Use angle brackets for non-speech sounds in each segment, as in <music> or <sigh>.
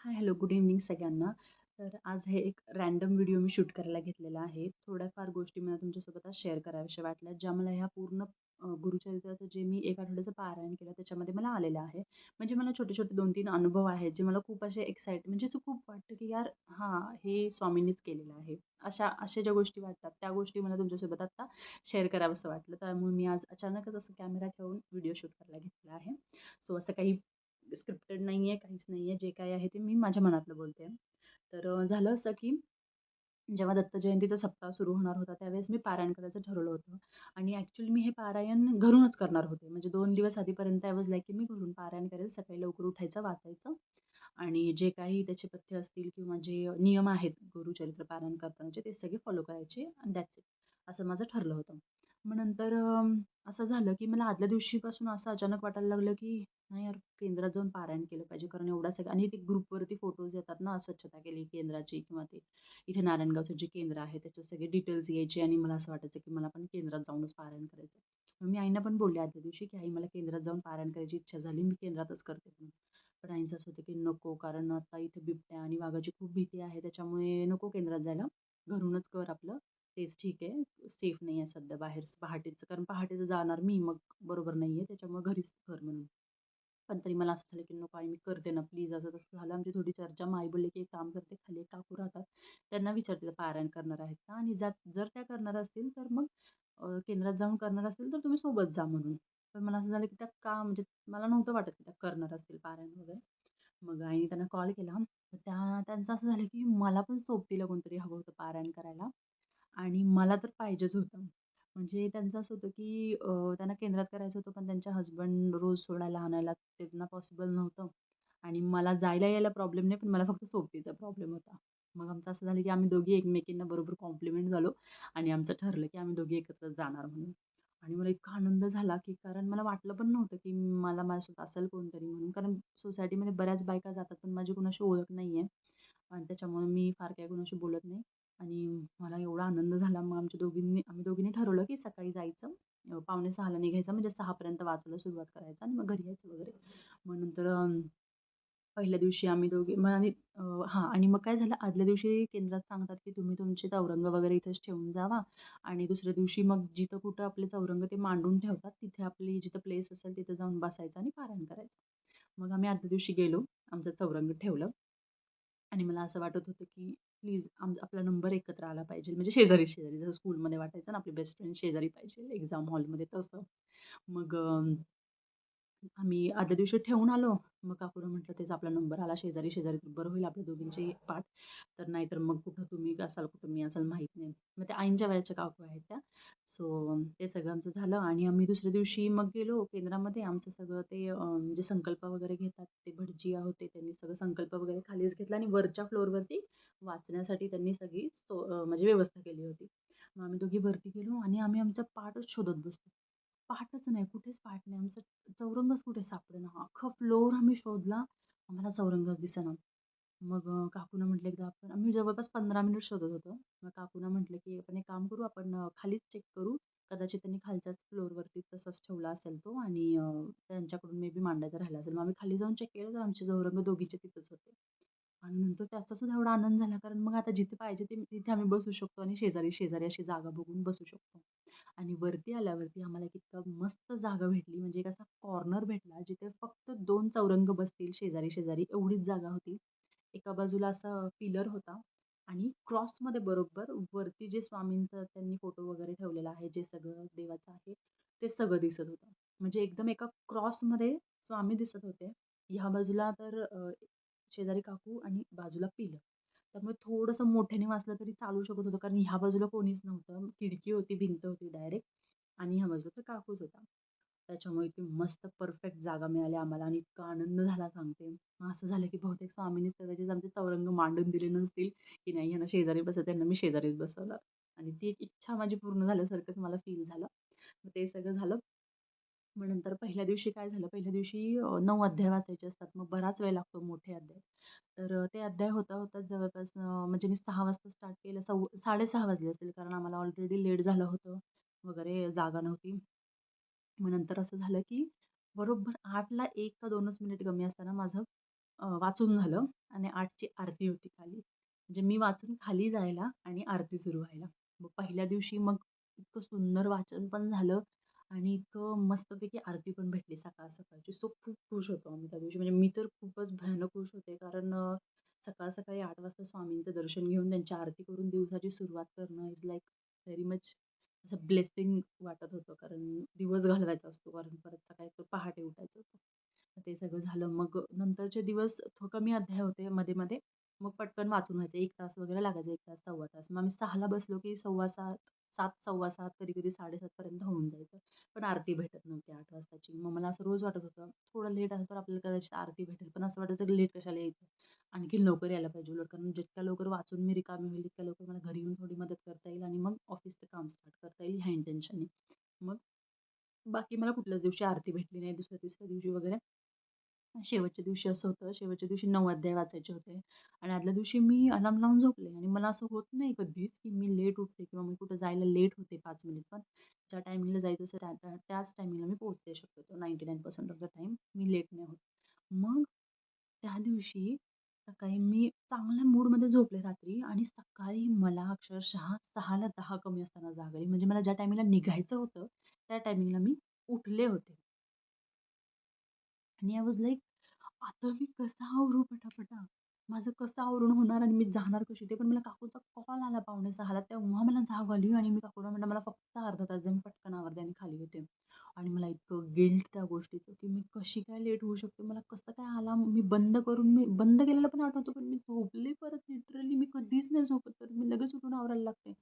Hi hello good evening सगळ्यांना. तर आज हे एक रॅन्डम व्हिडिओ मी शूट करायला घेतलेला आहे. थोड्याफार गोष्टी मला तुमच्यासोबत आज शेअर कराव्याशा वाटल्या ज्या मला ह्या पूर्ण गुरुचरित्राचं जे मी एक आठवड्याचं पारायण केलं त्याच्यामध्ये मला आलेलं आहे. म्हणजे मला छोटे छोटे दोन तीन अनुभव आहेत जे मला खूप असे एक्साइट म्हणजे असं खूप वाटतं की यार हां हे स्वामींनीच केलेलं आहे. अशा अशा ज्या गोष्टी वाटतात त्या गोष्टी मला तुमच्यासोबत आत्ता शेअर करावंसं वाटलं. त्यामुळे मी आज अचानकच असं कॅमेरा ठेवून व्हिडिओ शूट करायला घेतला आहे. सो असं काही स्क्रिप्टेड नाही आहे काहीच नाही आहे जे काही आहे ते मी माझ्या मनातलं बोलते. तर झालं असं की जेव्हा दत्त जयंतीचा सप्ताह सुरू होणार होता त्यावेळेस मी पारायण करायचं ठरवलं होतं. आणि ॲक्च्युली मी हे पारायण घरूनच करणार होते. म्हणजे दोन दिवस आधीपर्यंत आय वॉज लाईक की मी घरून पारायण करेल सकाळी लवकर उठायचं वाचायचं. आणि जे काही त्याचे पथ्य असतील किंवा जे नियम आहेत गुरुचरित्र पारायण करतानाचे ते सगळे फॉलो करायचे आणि दॅट्स इट असं माझं ठरलं होतं. मग नंतर असं झालं की मला आदल्या दिवशीपासून असं अचानक वाटायला लागलं की नाही यार केंद्रात जाऊन पारायण केलं पाहिजे. कारण एवढा सगळं आणि ते ग्रुपवरती फोटोज येतात ना स्वच्छता केली केंद्राची किंवा ते इथे नारायणगावचं जे केंद्र आहे त्याचे सगळे डिटेल्स यायचे आणि मला असं वाटायचं की मला पण केंद्रात जाऊनच पारायण करायचं मग मी आईना पण बोलले आदल्या दिवशी की आई मला केंद्रात जाऊन पारायण करायची इच्छा झाली मी केंद्रातच करते म्हणून. पण आईचं असं होतं की नको कारण आता इथे बिबट्या आणि वाघाची खूप भीती आहे त्याच्यामुळे नको केंद्रात जायला. घरूनच कर आपलं तेच ठीक आहे सेफ नाही आहे सध्या बाहेर पहाटेचं कारण पहाटेचं जाणार मी मग बरोबर नाही आहे त्याच्यामुळे घरीच कर. तरी मला असं झालं की नको आई मी करते ना प्लीज असं तसं झालं. आमची थोडी चर्चा माई बोलली की एक काम करते खाली एक काकू राहतात त्यांना विचारते पारायण करणार आहेत का? आणि जात जर त्या करणार असतील तर मग केंद्रात जाऊन करणार असतील तर तुम्ही सोबत जा म्हणून. पण मला असं झालं की त्या का म्हणजे मला नव्हतं वाटत की त्या करणार असतील पारायण वगैरे. मग आईने त्यांना कॉल. केला त्या त्यांचं असं झालं की मला पण सोबतीला कोणतरी हवं होतं पारायण करायला. आणि मला तर पाहिजेच होतं. म्हणजे त्यांचं असं होतं की त्यांना केंद्रात करायचं होतं पण त्यांच्या हसबंड रोज सोडायला आणायला त्यांना पॉसिबल नव्हतं. आणि मला जायला यायला प्रॉब्लेम नाही पण मला फक्त सोबतीचा प्रॉब्लेम होता. मग आमचं असं झालं की आम्ही दोघी एकमेकींना बरोबर कॉम्प्लिमेंट झालो आणि आमचं ठरलं की आम्ही दोघी एकत्र जाणार म्हणून. आणि मला इतका आनंद झाला की कारण मला वाटलं पण नव्हतं की मला माझ्यासोबत असेल कोणतरी म्हणून. कारण सोसायटीमध्ये बऱ्याच बायका जातात पण माझी कुणाशी ओळख नाही आहे आणि त्याच्यामुळे मी फार काही कुणाशी बोलत नाही. आणि मला एवढा आनंद झाला. मग आमच्या दोघींनी आम्ही दोघींनी ठरवलं की सकाळी जायचं पावणे सहाला निघायचं म्हणजे सहापर्यंत वाचायला सुरुवात करायचं आणि मग घरी यायचं वगैरे. मग नंतर पहिल्या दिवशी आम्ही दोघे मग आणि हां आणि मग काय झालं आदल्या दिवशी केंद्रात सांगतात की तुम्ही तुमचे चौरंग वगैरे इथेच ठेवून जावा आणि दुसऱ्या दिवशी मग जिथं कुठं आपले चौरंग ते मांडून ठेवतात तिथे आपली जिथं प्लेस असेल तिथं जाऊन बसायचं आणि पारायण करायचं. मग आम्ही आदल्या दिवशी गेलो आमचं चौरंग ठेवलं आणि मला असं वाटत होतं की प्लीज आम आपला नंबर एकत्र आला पाहिजे. म्हणजे शेजारी शेजारी. जसं स्कूलमध्ये वाटायचं ना आपली बेस्ट फ्रेंड शेजारी पाहिजे. एक्झाम हॉलमध्ये तसं. मग आम्ही आदल्या दिवशी ठेवून आलो. मग काकूनं म्हटलं तेच आपला नंबर आला शेजारी शेजारी तर बरं होईल आपल्या दोघींची पाठ. तर नाहीतर मग कुठं तुम्ही असाल कुठं मी असाल माहीत नाही. मग त्या आईंच्या वयाच्या काकू आहेत त्या. सो ते सगळं आमचं झालं आणि आम्ही दुसऱ्या दिवशी मग गेलो केंद्रामध्ये. आमचं सगळं ते म्हणजे संकल्प वगैरे घेतात. ते भटजिया होते त्यांनी सगळं संकल्प वगैरे खालीच घेतला आणि वरच्या फ्लोअरवरती वाचण्यासाठी त्यांनी सगळी सो म्हणजे व्यवस्था केली होती. मग आम्ही दोघी वरती गेलो आणि आम्ही आमचा पाठच शोधत बसतो पाहतच नाही कुठेच पाहत नाही. आमचं चौरंगच कुठे सापडेना. अख्खा फ्लोअर आम्ही शोधला आम्हाला चौरंगच दिसेना. मग काकूनं म्हटलं एकदा आपण आम्ही जवळपास पंधरा मिनिट शोधत होतो. मग काकूनं म्हटलं की आपण एक काम करू आपण खालीच चेक करू. कदाचित त्यांनी खालच्याच फ्लोअरवरती तसंच ठेवला असेल तो आणि त्यांच्याकडून मे बी मांडायचा राहिला असेल. मग आम्ही खाली जाऊन चेक केलं तर आमचे चौरंग दोघीचे तिथंच होते. आणि नंतर त्याचा सुद्धा एवढा आनंद झाला कारण मग आता जिथे पाहिजे ते तिथे आम्ही बसू शकतो आणि शेजारी शेजारी अशी जागा बघून बसू शकतो. आणि वरती आल्यावरती आम्हाला एक मस्त जागा भेटली. म्हणजे एक असा कॉर्नर भेटला जिथे फक्त दोन चौरंग बसतील शेजारी शेजारी एवढीच जागा होती. एका बाजूला असा पिलर होता आणि क्रॉसमध्ये बरोबर वरती जे स्वामींचं त्यांनी फोटो वगैरे ठेवलेला आहे जे सगळं देवाचं आहे ते सगळं दिसत होतं. म्हणजे एकदम एका क्रॉसमध्ये स्वामी दिसत होते. ह्या बाजूला तर शेजारी काकू आणि बाजूला पिलं त्यामुळे थोडंसं मोठ्याने वाचलं तरी चालू शकत होतं. कारण ह्या बाजूला कोणीच नव्हतं. खिडकी होती भिंत होती डायरेक्ट आणि ह्या बाजूला तर काकूच होता. त्याच्यामुळे ती मस्त परफेक्ट जागा मिळाली आम्हाला आणि इतका आनंद झाला सांगते. मग असं झालं की बहुतेक स्वामींनीच कदाचित आमचे चौरंग मांडून दिले नसतील की नाही ह्यांना शेजारी बसत त्यांना मी शेजारीच बसवलं. आणि ती एक इच्छा माझी पूर्ण झाल्यासारखंच मला फील झालं. मग ते सगळं झालं. मग नंतर पहिल्या दिवशी काय झालं? पहिल्या दिवशी नऊ अध्याय वाचायचे असतात. मग बराच वेळ लागतो मोठे अध्याय. तर ते अध्याय होता होता जवळपास म्हणजे मी सहा वाजता स्टार्ट केलं. सव साडेसहा वाजले असतील कारण आम्हाला ऑलरेडी लेट झालं होतं वगैरे जागा नव्हती. मग नंतर असं झालं की बरोबर आठला एक का दोनच मिनिट कमी असताना माझं वाचून झालं आणि आठची आरती होती खाली. म्हणजे मी वाचून खाली जायला आणि आरती सुरू व्हायला. मग पहिल्या दिवशी मग इतकं सुंदर वाचन पण झालं. आणि इतकं मस्तपैकी आरती पण भेटली सकाळ सकाळची. सो खूप खुश होतो आम्ही त्या दिवशी. म्हणजे मी तर खूपच भयानक खुश होते कारण सकाळ सकाळी आठ वाजता स्वामींचं दर्शन घेऊन त्यांची आरती करून दिवसाची सुरुवात करणं इज लाईक व्हेरी मच असं ब्लेसिंग वाटत होतं. कारण दिवस घालवायचा असतो कारण परत सकाळी तर पहाटे उठायचं होतं. ते सगळं झालं. मग नंतरचे दिवस कमी अध्याय होते मध्ये-मध्ये. मग पटकन वाचून व्हायचं. एक तास वगैरे लागायचा. एक तास, सव्वा तास. मग आम्ही सहाला बसलो की 7:15 सात सव्वा सात कधी-कधी 7:30 पर्यंत होऊन जायचं. पण आरती भेटत नव्हती आठ वाजताची. मग मला असं रोज वाटत होतं, थोडं लेट असं तर आपल्याला कदाचित आरती भेटेल. पण असं वाटायचं लेट कशाला यायचं. आणखी लवकर यायला पाहिजे उलट कारण जितक्या लवकर वाचून मी रिकामी होईल, तितक्या लवकर मला घरी येऊन थोडी मदत करता येईल आणि मग ऑफिसचं काम स्टार्ट करता येईल ह्या इंटेन्शनने. मग बाकी मला कुठल्याच दिवशी आरती भेटली नाही. दुसऱ्या, तिसऱ्या दिवशी वगैरे. शेवटच्या दिवशी असं होतं, शेवटच्या दिवशी नऊ अध्याय वाचायचे होते आणि आदल्या दिवशी मी अलार्म लावून झोपले आणि मला असं होत नाही कधीच, की मी लेट उठते किंवा मी कुठं जायला लेट होते पाच मिनिट पण ज्या टायमिंगला जायचं असं त्या त्या त्याच टायमिंगला मी पोहोचते शक्यतो 99% ऑफ द टाईम मी लेट नाही होत. मग त्या दिवशी सकाळी मी चांगल्या मूडमध्ये झोपले रात्री आणि सकाळी मला अक्षरशः 6ला 10 कमी असताना जाग आली. म्हणजे मला ज्या टायमिंगला निघायचं होतं, त्या टायमिंगला मी उठले होते. आणि आय वॉज लाईक आता मी कसं आवरू पटापटा? माझं कसं आवरून होणार आणि मी जाणार कशी? ते पण मला काकूचा कॉल आला पावणे सहाला तेव्हा मला जाग आली आणि मी काकूला म्हणलं "मला फक्त अर्धा तास द्या, मी पटकन आवरते आणि खाली येते." आणि मला इतकं गिल्ट त्या गोष्टीचं, की मी कशी काय लेट होऊ शकते? मला कसं काय आला मी बंद करून मी बंद केलेलं पण आठवतो पण मी झोपले परत लिटरली मी कधीच नाही झोपत, तर मी लगेच उठून आवरायला लागते.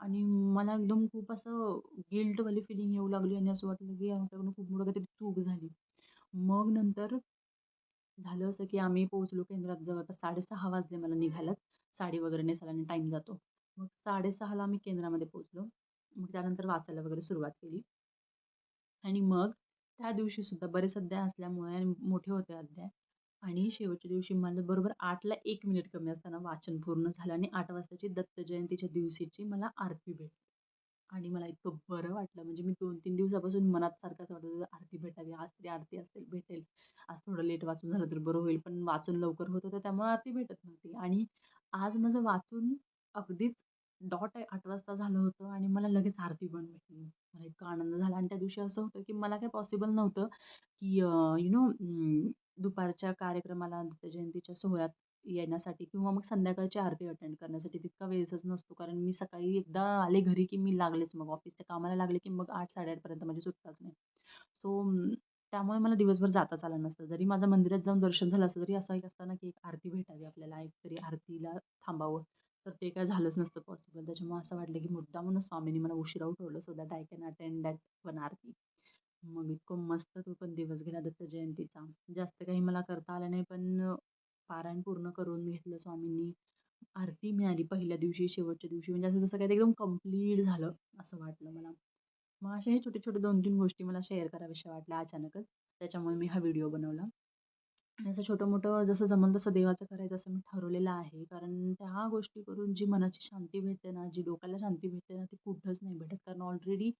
आणि मला एकदम खूप असं गिल्टवाली फिलिंग येऊ लागली आणि असं वाटलं, की माझ्याकडून खूप मोठं काहीतरी चूक झाली. मग नंतर झालं असं, की आम्ही पोहोचलो केंद्रात जवळपास 6:30 वाजले मला निघायलाच. साडी वगैरे नेसायला आणि टाईम जातो. मग 6:30ला आम्ही केंद्रामध्ये पोहोचलो. मग त्यानंतर वाचायला वगैरे सुरुवात केली. आणि मग त्या दिवशी सुद्धा बरेच अध्याय असल्यामुळे आणि मोठे होते अध्याय आणि शेवटच्या दिवशी माझं बरोबर 8ला 1 मिनिट कमी असताना वाचन पूर्ण झालं आणि आठ वाजताची दत्त जयंतीच्या दिवशीची मला आरती भेटली. आणि मला इतकं बरं वाटलं म्हणजे मी 2-3 दिवसापासून मनात सारखं असं वाटत होतं आरती भेटावी, आज तरी आरती असेल भेटेल. आज थोडं लेट वाचून झालं तर बरं होईल. पण वाचून लवकर होत होतं त्यामुळे आरती भेटत नव्हती. आणि आज माझं वाचून अगदीच डॉट आठ वाजता झालं होतं आणि मला लगेच आरती पण भेटली. मला इतका आनंद झाला आणि त्या दिवशी असं होतं, की मला काही पॉसिबल नव्हतं, की यू नो दुपारच्या कार्यक्रमाला दत्त जयंतीच्या सोहळ्यात येण्यासाठी किंवा मग संध्याकाळची आरती अटेंड करण्यासाठी तितका वेळच नसतो. कारण मी सकाळी एकदा आले घरी, की मी लागलेच मग ऑफिसच्या कामाला लागले, की मग आठ साडेआठपर्यंत माझी सुटकाच नाही. सो त्यामुळे मला दिवसभर जाताच आलं नसतं. जरी माझं मंदिरात जाऊन दर्शन झालं असतं, तरी असं एक असतं ना, की एक आरती भेटावी आपल्याला, एक तरी आरतीला थांबावं. तर ते काय झालंच नसतं पॉसिबल. त्याच्यामुळे असं वाटलं, की मुद्दामूनच स्वामींनी मला उशिरा उठवलं so that I can attend that one aarti. मग इतकं मस्त तो पण दिवस गेला दत्त जयंतीचा. जास्त काही मला करता आलं नाही, पण पारायण पूर्ण करून घेतलं स्वामींनी. आरती मिळाली पहिल्या दिवशी, शेवटच्या दिवशी म्हणजे असं जसं काही एकदम कंप्लीट झालं असं वाटलं मला. मग अशा हे छोटे-छोटे 2-3 गोष्टी मला शेअर कराव्याशा वाटल्या अचानकच. त्याच्यामुळे मी हा व्हिडिओ बनवला. आणि असं छोटं-मोठं जसं जमल तसं देवाचं करायचं असं मी ठरवलेलं आहे. कारण त्या गोष्टी करून जी मनाची शांती भेटते ना, जी डोक्याला शांती भेटते ना, ती कुठंच नाही भेटत. कारण already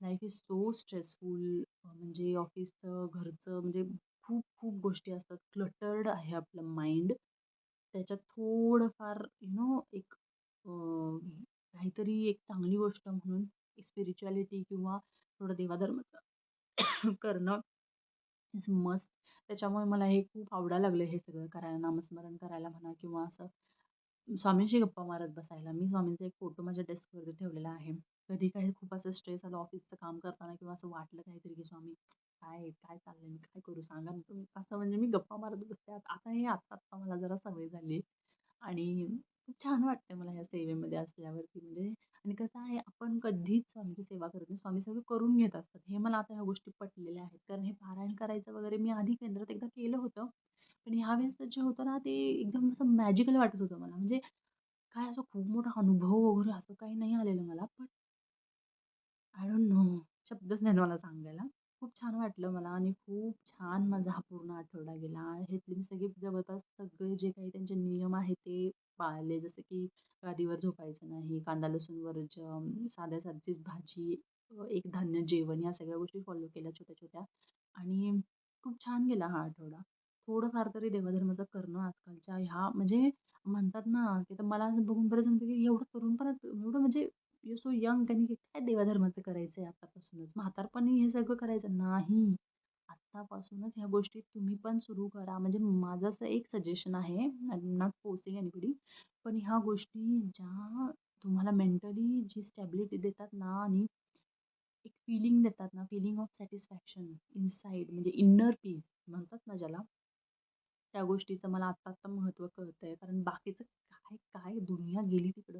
life is so stressful म्हणजे ऑफिसचं, घरचं म्हणजे खूप खूप गोष्टी असतात. क्लटर्ड आहे आपलं माइंड. त्याच्यात थोडंफार यू नो एक काहीतरी एक चांगली गोष्ट म्हणून स्पिरिच्युअलिटी किंवा थोडं देवाधर्माचं <coughs> करणं इज मस्ट. त्याच्यामुळे मला हे खूप आवडायला लागलं हे सगळं करायला, नामस्मरण करायला म्हणा किंवा असं स्वामींशी गप्पा मारत बसायला. मी स्वामींचा एक फोटो माझ्या डेस्कवरती ठेवलेला आहे. कधी काही खूप असं स्ट्रेस आलं ऑफिसचं काम करताना किंवा असं वाटलं काहीतरी, की स्वामी काय काय चाललंय? मी काय करू सांगा ना तुम्ही? असं म्हणजे मी गप्पा मारत बसते. आता हे आत्ता-आत्ता मला जरा सवय झाली आणि खूप छान वाटतंय मला ह्या सेवेमध्ये असल्यावरती म्हणजे आणि कसं आहे आपण कधीच स्वामीची सेवा करत नाही. स्वामी सगळं करून घेत असतात. हे मला आता ह्या गोष्टी पटलेल्या आहेत. कारण हे पारायण करायचं वगैरे मी आधी केंद्रात एकदा केलं होतं. पण ह्यावेळेस जे होतं ना, ते एकदम असं मॅजिकल वाटत होतं मला. म्हणजे काय असं खूप मोठा अनुभव वगैरे असं काही नाही आलेलं मला. पण आय डोंट नो शब्दच नाही मला सांगायला. खूप छान वाटलं मला आणि खूप छान माझा हा पूर्ण आठवडा गेला. ह्यातले मी सगळे जवळपास सगळे जे काही त्यांचे नियम आहेत ते पाळले. जसं की गादीवर झोपायचं नाही, कांदा लसूण वरचं साध्या साधीच भाजी, एक धान्य जेवण या सगळ्या गोष्टी फॉलो केल्या छोट्या-छोट्या आणि खूप छान गेला हा आठवडा. थोडंफार तरी देवाधर्माचं करणं आजकालच्या ह्या म्हणजे म्हणतात ना की तर मला असं बघून बरं सांगते की एवढं करून परत एवढं म्हणजे यू सो यंग आणि काय देवाधर्माचं करायचं आहे आतापासूनच? म्हातारपणी हे सगळं करायचं? नाही. आत्तापासूनच ह्या गोष्टी तुम्ही पण सुरू करा. म्हणजे माझं असं एक सजेशन आहे नॉट फोर्सिंग एनिबडी पण ह्या गोष्टी ज्या तुम्हाला मेंटली जी स्टॅबिलिटी देतात ना आणि एक फीलिंग देतात ना फीलिंग ऑफ सॅटिस्फॅक्शन इनसाईड म्हणजे इन्नर पीस म्हणतात ना ज्याला त्या गोष्टीचं मला आत्ता आत्ता महत्त्व कळतं आहे कारण बाकीचं काय काय दुनिया गेली तिकडं?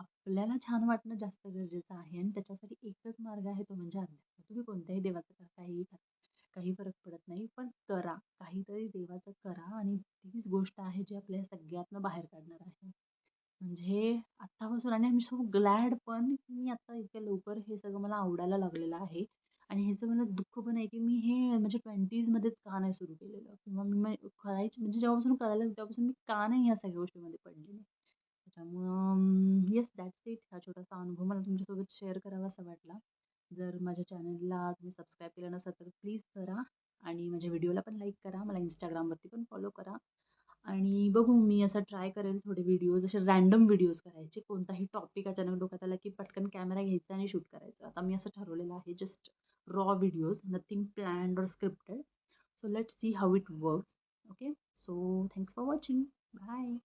आपल्याला छान वाटणं जास्त गरजेचं आहे आणि त्याच्यासाठी एकच मार्ग आहे तो म्हणजे अध्यात्म तुम्ही कोणत्याही देवाचं करा काहीही करा काही फरक पडत नाही पण करा. काहीतरी देवाचं करा आणि तीच गोष्ट आहे जी आपल्या सगळ्यातनं बाहेर काढणार आहे. म्हणजे आत्तापासून आणि आम्ही सो ग्लॅड पण की मी आत्ता इतक्या लवकर हे सगळं मला आवडायला लागलेलं आहे. आणि ह्याचं मला दुःख पण आहे की मी हे म्हणजे ट्वेंटीजमध्येच का नाही सुरू केलेलं? किंवा मी मग करायची म्हणजे जेव्हापासून करायला तेव्हापासून मी का नाही ह्या सगळ्या गोष्टीमध्ये पडलेले त्याच्यामुळं येस दॅट्स इट हा छोटासा अनुभव मला तुमच्यासोबत शेअर करावा असा वाटला. जर माझ्या चॅनलला तुम्ही सबस्क्राईब केलं नसेल तर प्लीज करा आणि माझ्या व्हिडिओला पण लाईक करा. मला इंस्टाग्रामवरती पण फॉलो करा. आणि बघू मी असं ट्राय करेल थोडे व्हिडिओज असे रॅन्डम व्हिडिओज करायचे. कोणताही टॉपिक अचानक डोक्यात आला की पटकन कॅमेरा घ्यायचा आणि शूट करायचं. आता मी असं ठरवलेलं आहे just raw videos nothing planned or scripted so let see how it works okay so thanks for watching bye